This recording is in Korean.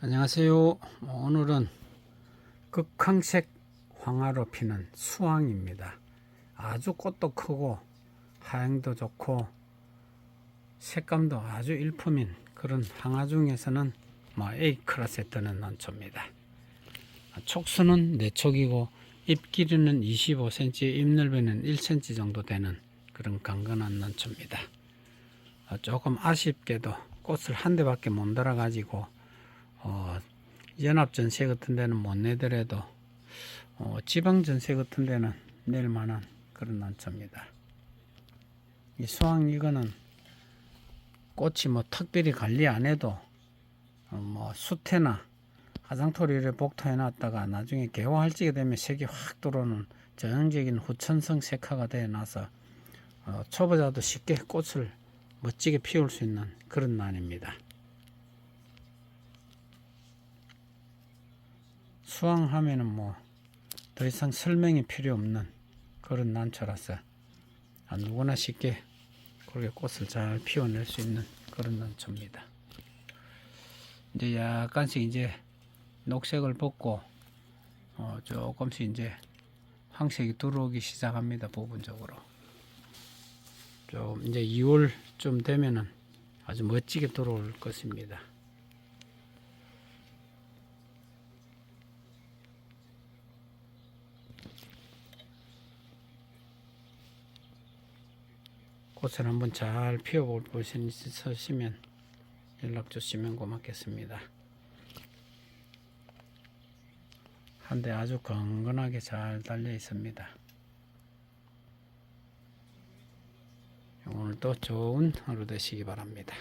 안녕하세요. 오늘은 극황색 황화로 피는 수황입니다. 아주 꽃도 크고 하향도 좋고 색감도 아주 일품인 그런 황화 중에서는 뭐 A 클래스에 드는 난초입니다. 촉수는 4촉이고 잎 길이는 25cm, 잎 넓이는 1cm 정도 되는 그런 강건한 난초입니다. 어, 조금 아쉽게도 꽃을 한 대밖에 못 달아 가지고 어, 연합 전세 같은 데는 못 내더라도 어, 지방 전세 같은 데는 낼 만한 그런 난초입니다. 이 수황 이거는 꽃이 뭐 특별히 관리 안 해도 어, 뭐 수태나 화장토리를 복토해 놨다가 나중에 개화할 적에 되면 색이 확 들어오는 전형적인 후천성 색화가 되어 나서 어, 초보자도 쉽게 꽃을 멋지게 피울 수 있는 그런 난입니다. 수황하면은 뭐 더 이상 설명이 필요 없는 그런 난초라서 아, 누구나 쉽게 그렇게 꽃을 잘 피워낼 수 있는 그런 난초입니다. 이제 약간씩 이제 녹색을 벗고 어, 조금씩 이제 황색이 들어오기 시작합니다. 부분적으로. 좀 이제 2월쯤 되면은 아주 멋지게 들어올 것입니다. 꽃을 한번 잘 피워볼 수 있으시면 연락 주시면 고맙겠습니다. 한대 아주 건건하게 잘 달려 있습니다. 오늘도 좋은 하루 되시기 바랍니다.